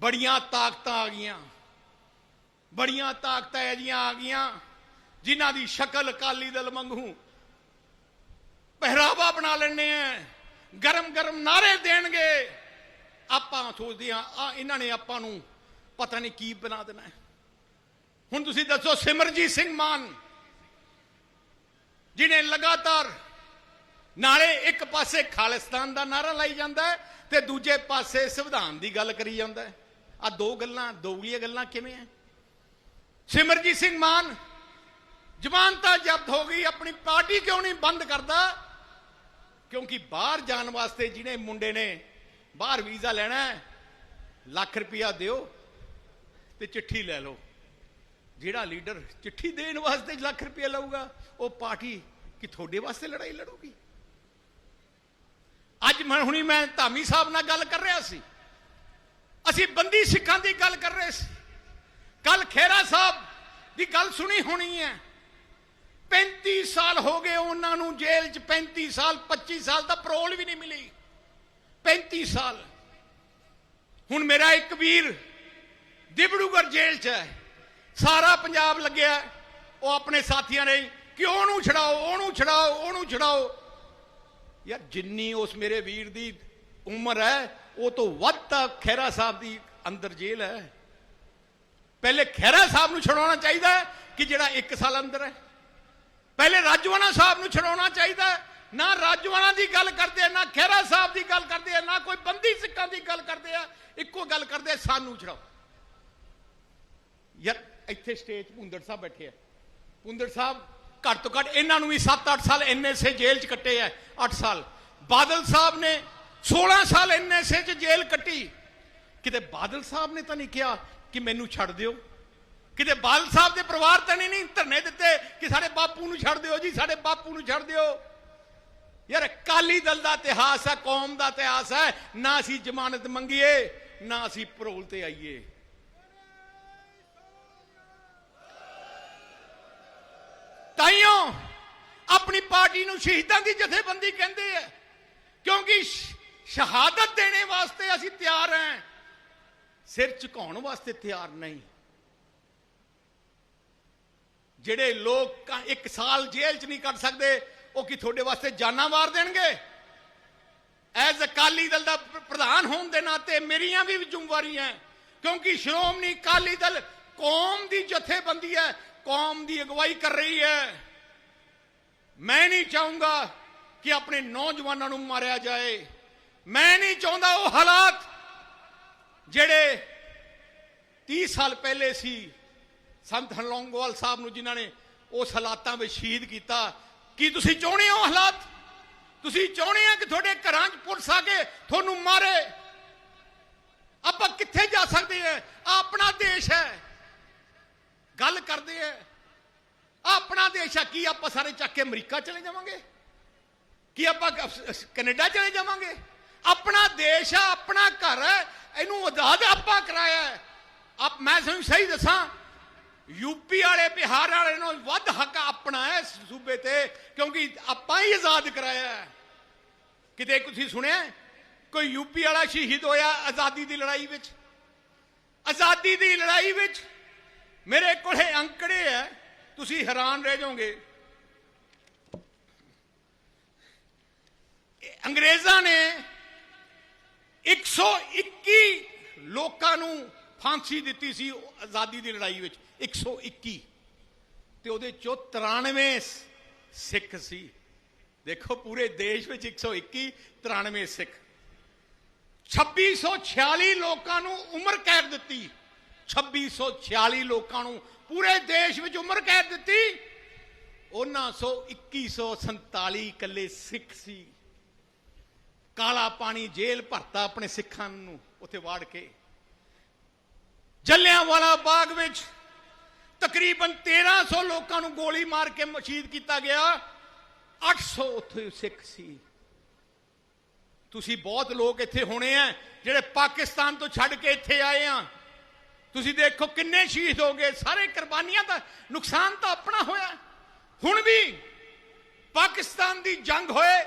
ਬੜੀਆਂ ਤਾਕਤਾਂ ਆ ਗਈਆਂ। ਬੜੀਆਂ ਤਾਕਤਾਂ ਇਹ ਜੀਆਂ ਆ ਗਈਆਂ, ਜਿਨ੍ਹਾਂ ਦੀ ਸ਼ਕਲ ਅਕਾਲੀ ਦਲ ਵਾਂਗੂ ਪਹਿਰਾਵਾ ਬਣਾ ਲੈਣੇ ਆ ਗਰਮ ਗਰਮ ਨਾਰੇ ਦੇਣਗੇ। ਆਪਾਂ ਸੋਚਦੇ ਆ ਆ ਇਹਨਾਂ ਨੇ ਆਪਾਂ ਨੂੰ ਪਤਾ ਨਹੀਂ ਕੀ ਬਣਾ ਦੇਣਾ ਹੁਣ ਤੁਸੀਂ ਦੱਸੋ ਸਿਮਰਜੀਤ ਸਿੰਘ ਮਾਨ ਜਿਨੇ ਲਗਾਤਾਰ ਨਾਲੇ ਇੱਕ ਪਾਸੇ ਖਾਲਿਸਤਾਨ ਦਾ ਨਾਰਾ ਲਾਈ ਜਾਂਦਾ ਹੈ ਤੇ ਦੂਜੇ ਪਾਸੇ ਸੰਵਿਧਾਨ ਦੀ ਗੱਲ ਕਰੀ ਜਾਂਦਾ ਹੈ ਆ ਦੋ ਗੱਲਾਂ ਦੋਗਲੀਆਂ ਗੱਲਾਂ ਕਿਵੇਂ ਐ? ਸਿਮਰਜੀਤ ਸਿੰਘ ਮਾਨ ਜ਼ਮਾਨਤਾਂ ਜ਼ਬਤ ਹੋ ਗਈ, ਆਪਣੀ ਪਾਰਟੀ ਕਿਉਂ ਨਹੀਂ ਬੰਦ ਕਰਦਾ? ਕਿਉਂਕਿ ਬਾਹਰ ਜਾਣ ਵਾਸਤੇ ਜਿਹਨੇ ਮੁੰਡੇ ਨੇ, ਬਾਹਰ ਵੀਜ਼ਾ ਲੈਣਾ ਹੈ ਲੱਖ ਰੁਪਇਆ ਦਿਓ ਤੇ ਚਿੱਠੀ ਲੈ ਲਓ। ਜਿਹੜਾ ਲੀਡਰ ਚਿੱਠੀ ਦੇਣ ਵਾਸਤੇ ਲੱਖ ਰੁਪਇਆ ਲਊਗਾ, ਉਹ ਪਾਰਟੀ ਕਿ ਤੁਹਾਡੇ ਵਾਸਤੇ ਲੜਾਈ ਲੜੂਗੀ? ਅੱਜ ਮੈਂ ਹੁਣੀ ਮੈਂ ਧਾਮੀ ਸਾਹਿਬ ਨਾਲ ਗੱਲ ਕਰ ਰਿਹਾ ਸੀ। ਅਸੀਂ ਬੰਦੀ ਸਿੱਖਾਂ ਦੀ ਗੱਲ ਕਰ ਰਹੇ ਸੀ। ਕੱਲ ਖੇਰਾ ਸਾਹਿਬ ਦੀ ਗੱਲ ਸੁਣੀ ਹੋਣੀ ਹੈ। 35 ਸਾਲ ਹੋ ਗਏ ਉਹਨਾਂ ਨੂੰ ਜੇਲ੍ਹ 'ਚ 35 ਸਾਲ 25 ਸਾਲ ਦਾ ਪਰੋਲ ਵੀ ਨਹੀਂ ਮਿਲੀ। 35 ਸਾਲ। ਹੁਣ ਮੇਰਾ ਇੱਕ ਵੀਰ ਦਿਬੜੂਗੜ ਜੇਲ੍ਹ 'ਚ ਹੈ। ਸਾਰਾ ਪੰਜਾਬ ਲੱਗਿਆ। ਉਹ ਆਪਣੇ ਸਾਥੀਆਂ ਨੇ ਕਿ ਉਹਨੂੰ ਛਡਾਓ ਉਹਨੂੰ ਛਡਾਓ ਉਹਨੂੰ ਛਡਾਓ। ਯਾਰ ਜਿੰਨੀ ਉਸ ਮੇਰੇ ਵੀਰ ਦੀ ਉਮਰ ਹੈ, ਉਹ ਤੋਂ ਵੱਧ ਤਾਂ ਖਹਿਰਾ ਸਾਹਿਬ ਦੀ ਅੰਦਰ ਜੇਲ੍ਹ ਹੈ। ਪਹਿਲੇ ਖਹਿਰਾ ਸਾਹਿਬ ਨੂੰ ਛਡਾਉਣਾ ਚਾਹੀਦਾ ਹੈ ਕਿ ਜਿਹੜਾ 1 ਸਾਲ ਅੰਦਰ ਹੈ। ਪਹਿਲੇ ਰਾਜਵਾਨਾ ਸਾਹਿਬ ਨੂੰ ਛਡਾਉਣਾ ਚਾਹੀਦਾ ਹੈ। ਨਾ ਰਾਜਵਾਨਾ ਦੀ ਗੱਲ ਕਰਦੇ ਆ, ਨਾ ਖਹਿਰਾ ਸਾਹਿਬ ਦੀ ਗੱਲ ਕਰਦੇ ਆ, ਨਾ ਕੋਈ ਬੰਦੀ ਸਿੱਖਾਂ ਦੀ ਗੱਲ ਕਰਦੇ ਆ। ਇੱਕੋ ਗੱਲ ਕਰਦੇ ਸਾਨੂੰ ਛਡਾਓ। ਯਾਰ, ਇੱਥੇ ਸਟੇਜ ਭੁੰਦੜ ਸਾਹਿਬ ਬੈਠੇ ਆ। ਭੁੰਦੜ ਸਾਹਿਬ ਘੱਟ ਤੋਂ ਘੱਟ ਇਹਨਾਂ ਨੂੰ ਵੀ 7-8 ਸਾਲ ਐਨਐਸਏ ਜੇਲ੍ਹ 'ਚ ਕੱਟੇ ਆ 8 ਸਾਲ। ਬਾਦਲ ਸਾਹਿਬ ਨੇ 16 ਸਾਲ ਐਨਐਸਏ 'ਚ ਜੇਲ੍ਹ ਕੱਟੀ। ਕਿਤੇ ਬਾਦਲ ਸਾਹਿਬ ਨੇ ਤਾਂ ਨਹੀਂ ਕਿਹਾ ਕਿ ਮੈਨੂੰ ਛੱਡ ਦਿਓ? ਕਿਤੇ ਬਾਦਲ ਸਾਹਿਬ ਦੇ ਪਰਿਵਾਰ ਤਾਂ ਨਹੀਂ ਨਹੀਂ ਧਰਨੇ ਦਿੱਤੇ ਕਿ ਸਾਡੇ ਬਾਪੂ ਨੂੰ ਛੱਡ ਦਿਓ ਜੀ, ਸਾਡੇ ਬਾਪੂ ਨੂੰ ਛੱਡ ਦਿਓ। ਯਾਰ, ਅਕਾਲੀ ਦਲ ਦਾ ਇਤਿਹਾਸ ਹੈ, ਕੌਮ ਦਾ ਇਤਿਹਾਸ ਹੈ। ਨਾ ਅਸੀਂ ਜ਼ਮਾਨਤ ਮੰਗੀਏ, ਨਾ ਅਸੀਂ ਪਰੋਲ ਤੇ ਆਈਏ। ਤਾਈਓ, ਆਪਣੀ ਪਾਰਟੀ ਨੂੰ ਸ਼ਹੀਦਾਂ ਦੀ ਜਥੇਬੰਦੀ ਕਹਿੰਦੇ ਆ। ਸ਼ਹਾਦਤ ਦੇਣੇ ਵਾਸਤੇ ਅਸੀਂ ਤਿਆਰ ਹਾਂ ਸਿਰ ਝੁਕਾਉਣ ਵਾਸਤੇ ਤਿਆਰ ਨਹੀਂ। ਜਿਹੜੇ ਲੋਕ ਇੱਕ ਸਾਲ ਜੇਲ੍ਹ 'ਚ ਨਹੀਂ ਕੱਟ ਸਕਦੇ, ਉਹ ਕੀ ਤੁਹਾਡੇ ਵਾਸਤੇ ਜਾਨਾਂ ਮਾਰ ਦੇਣਗੇ? ਐਜ਼ ਅਕਾਲੀ ਦਲ ਦਾ ਪ੍ਰਧਾਨ ਹੋਣ ਦੇ ਨਾਤੇ ਮੇਰੀਆਂ ਵੀ ਜ਼ਿੰਮੇਵਾਰੀਆਂ ਕਿਉਂਕਿ ਸ਼੍ਰੋਮਣੀ ਅਕਾਲੀ ਦਲ ਕੌਮ ਦੀ ਜਥੇਬੰਦੀ ਹੈ ਕੌਮ ਦੀ ਅਗਵਾਈ ਕਰ ਰਹੀ ਹੈ ਮੈਂ ਨਹੀਂ ਚਾਹੂੰਗਾ ਕਿ ਆਪਣੇ ਨੌਜਵਾਨਾਂ ਨੂੰ ਮਾਰਿਆ ਜਾਏ। ਮੈਂ ਨਹੀਂ ਚਾਹੁੰਦਾ ਉਹ ਹਾਲਾਤ ਜਿਹੜੇ 30 ਸਾਲ ਪਹਿਲੇ ਸੀ। ਸੰਤ ਹਲੌਂਗੋਵਾਲ ਸਾਹਿਬ ਨੂੰ ਜਿਨ੍ਹਾਂ ਨੇ ਉਸ ਹਾਲਾਤਾਂ ਵਿੱਚ ਸ਼ਹੀਦ ਕੀਤਾ। ਕੀ ਤੁਸੀਂ ਚਾਹੁੰਦੇ ਹੋ ਹਾਲਾਤ? ਤੁਸੀਂ ਚਾਹੁੰਦੇ ਆ ਕਿ ਤੁਹਾਡੇ ਘਰਾਂ 'ਚ ਪੁਲਿਸ ਆ ਕੇ ਤੁਹਾਨੂੰ ਮਾਰੇ? ਆਪਾਂ ਕਿੱਥੇ ਜਾ ਸਕਦੇ ਆ ਆਹ ਆਪਣਾ ਦੇਸ਼ ਹੈ। ਗੱਲ ਕਰਦੇ ਆ ਆਹ ਆਪਣਾ ਦੇਸ਼ ਆ। ਕੀ ਆਪਾਂ ਸਾਰੇ ਚੱਕ ਕੇ ਅਮਰੀਕਾ ਚਲੇ ਜਾਵਾਂਗੇ? ਕੀ ਆਪਾਂ ਕ- ਕੈਨੇਡਾ ਚਲੇ ਜਾਵਾਂਗੇ? ਆਪਣਾ ਦੇਸ਼ ਆ, ਆਪਣਾ ਘਰ ਹੈ, ਇਹਨੂੰ ਆਜ਼ਾਦ ਆਪਾਂ ਕਰਾਇਆ ਹੈ। ਆਪ, ਮੈਂ ਤੁਹਾਨੂੰ ਸਹੀ ਦੱਸਾਂ ਯੂਪੀ ਵਾਲੇ, ਬਿਹਾਰ ਵਾਲੇ ਨੂੰ ਵੱਧ ਹੱਕ ਆਪਣਾ ਹੈ ਸੂਬੇ ਤੇ, ਕਿਉਂਕਿ ਆਪਾਂ ਹੀ ਆਜ਼ਾਦ ਕਰਾਇਆ ਹੈ। ਕਿਤੇ ਤੁਸੀਂ ਸੁਣਿਆ ਕੋਈ ਯੂਪੀ ਵਾਲਾ ਸ਼ਹੀਦ ਹੋਇਆ ਆਜ਼ਾਦੀ ਦੀ ਲੜਾਈ ਵਿੱਚ? ਆਜ਼ਾਦੀ ਦੀ ਲੜਾਈ ਵਿੱਚ ਮੇਰੇ ਕੋਲੇ ਅੰਕੜੇ ਹੈ, ਤੁਸੀਂ ਹੈਰਾਨ ਰਹਿ ਜਾਓਗੇ। ਅੰਗਰੇਜ਼ਾਂ ਨੇ 121 ਲੋਕਾਂ ਨੂੰ ਫਾਂਸੀ ਦਿੱਤੀ ਸੀ ਆਜ਼ਾਦੀ ਦੀ ਲੜਾਈ ਵਿੱਚ। 121 ਤੇ ਉਹਦੇ ਚੋਂ 93 ਸਿੱਖ ਸੀ। ਦੇਖੋ, ਪੂਰੇ ਦੇਸ਼ ਵਿੱਚ 121 93 ਸਿੱਖ। 2646 ਲੋਕਾਂ ਨੂੰ ਉਮਰ ਕੈਦ ਦਿੱਤੀ। 2646 ਲੋਕਾਂ ਨੂੰ ਪੂਰੇ ਦੇਸ਼ ਵਿੱਚ ਉਮਰ ਕੈਦ ਦਿੱਤੀ। ਉਹਨਾਂ ਸੋ 2147 ਇਕੱਲੇ ਸਿੱਖ ਸੀ। ਕਾਲਾ ਪਾਣੀ ਜੇਲ੍ਹ ਭਰਤਾ ਆਪਣੇ ਸਿੱਖਾਂ ਨੂੰ, ਉੱਥੇ ਵਾੜ ਕੇ। ਜਲਿਆਂਵਾਲਾ ਬਾਗ ਵਿੱਚ ਤਕਰੀਬਨ 1300 ਲੋਕਾਂ ਨੂੰ ਗੋਲੀ ਮਾਰ ਕੇ ਸ਼ਹੀਦ ਕੀਤਾ ਗਿਆ। 800 ਉੱਥੇ ਸਿੱਖ ਸੀ। ਤੁਸੀਂ ਬਹੁਤ ਲੋਕ ਇੱਥੇ ਹੋਣੇ ਆ, ਜਿਹੜੇ ਪਾਕਿਸਤਾਨ ਤੋਂ ਛੱਡ ਕੇ ਇੱਥੇ ਆਏ ਆ। ਤੁਸੀਂ ਦੇਖੋ ਕਿੰਨੇ ਸ਼ਹੀਦ ਹੋ ਗਏ। ਸਾਰੇ ਕੁਰਬਾਨੀਆਂ ਦਾ ਨੁਕਸਾਨ ਤਾਂ ਆਪਣਾ ਹੋਇਆ। ਹੁਣ ਵੀ ਪਾਕਿਸਤਾਨ ਦੀ ਜੰਗ ਹੋਏ,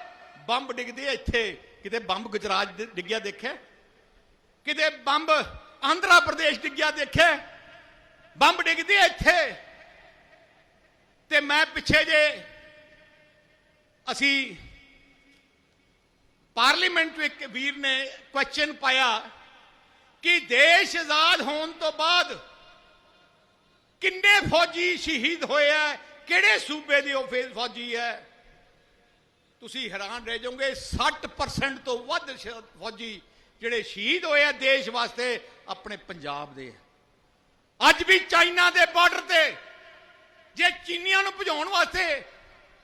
ਬੰਬ ਡਿੱਗਦੇ ਇੱਥੇ। ਕਿਤੇ ਬੰਬ ਗੁਜਰਾਤ ਡਿੱਗਿਆ ਦੇਖਿਆ? ਕਿਤੇ ਬੰਬ ਆਂਧਰਾ ਪ੍ਰਦੇਸ਼ ਡਿੱਗਿਆ ਦੇਖਿਆ? ਬੰਬ ਡਿੱਗਦੇ ਇੱਥੇ। ਤੇ ਮੈਂ ਪਿੱਛੇ ਜੇ ਅਸੀਂ ਪਾਰਲੀਮੈਂਟ ਵਿੱਚ ਇੱਕ ਵੀਰ ਨੇ ਕੁਐਸਚਨ ਪਾਇਆ ਕਿ ਦੇਸ਼ ਆਜ਼ਾਦ ਹੋਣ ਤੋਂ ਬਾਅਦ ਕਿੰਨੇ ਫੌਜੀ ਸ਼ਹੀਦ ਹੋਏ ਆ? ਕਿਹੜੇ ਸੂਬੇ ਦੇ ਉਹ ਫੇ- ਫੌਜੀ ਹੈ? ਤੁਸੀਂ ਹੈਰਾਨ ਰਹਿ ਜਾਓਗੇ 60% ਤੋਂ ਵੱਧ ਫੌਜੀ ਜਿਹੜੇ ਸ਼ਹੀਦ ਹੋਏ ਆ ਦੇਸ਼ ਵਾਸਤੇ ਆਪਣੇ ਪੰਜਾਬ ਦੇ ਅੱਜ ਵੀ ਚਾਈਨਾ ਦੇ ਬਾਰਡਰ ਤੇ ਜੇ ਚੀਨੀਆਂ ਨੂੰ ਭਜਾਉਣ ਵਾਸਤੇ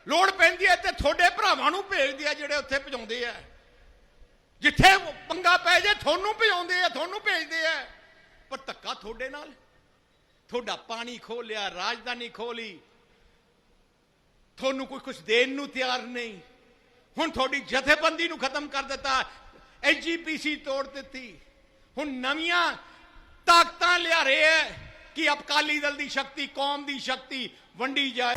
ਲੋੜ ਪੈਂਦੀ ਹੈ ਤੇ ਤੁਹਾਡੇ ਭਰਾਵਾਂ ਨੂੰ ਭੇਜਦੇ ਆ ਜਿਹੜੇ ਉੱਥੇ ਭਜਾਉਂਦੇ ਆ। ਜਿੱਥੇ ਪੰਗਾ ਪੈ ਜੇ ਤੁਹਾਨੂੰ ਭਜਾਉਂਦੇ ਆ, ਤੁਹਾਨੂੰ ਭੇਜਦੇ ਆ। ਪਰ ਧੱਕਾ ਤੁਹਾਡੇ ਨਾਲ। ਤੁਹਾਡਾ ਪਾਣੀ ਖੋਹ ਲਿਆ, ਰਾਜਧਾਨੀ ਖੋ ਲਈ। ਤੁਹਾਨੂੰ ਕੋਈ ਕੁਝ ਦੇਣ ਨੂੰ ਤਿਆਰ ਨਹੀਂ। ਹੁਣ ਤੁਹਾਡੀ ਜਥੇਬੰਦੀ ਨੂੰ ਖਤਮ ਕਰ ਦਿੱਤਾ। ਐਜੀਪੀਸੀ ਤੋੜ ਦਿੱਤੀ। ਹੁਣ ਨਵੀਆਂ ਤਾਕਤਾਂ ਲਿਆ ਰਹੇ ਹੈ ਕਿ ਅਕਾਲੀ ਦਲ ਦੀ ਸ਼ਕਤੀ, ਕੌਮ ਦੀ ਸ਼ਕਤੀ ਵੰਡੀ ਜਾਏ।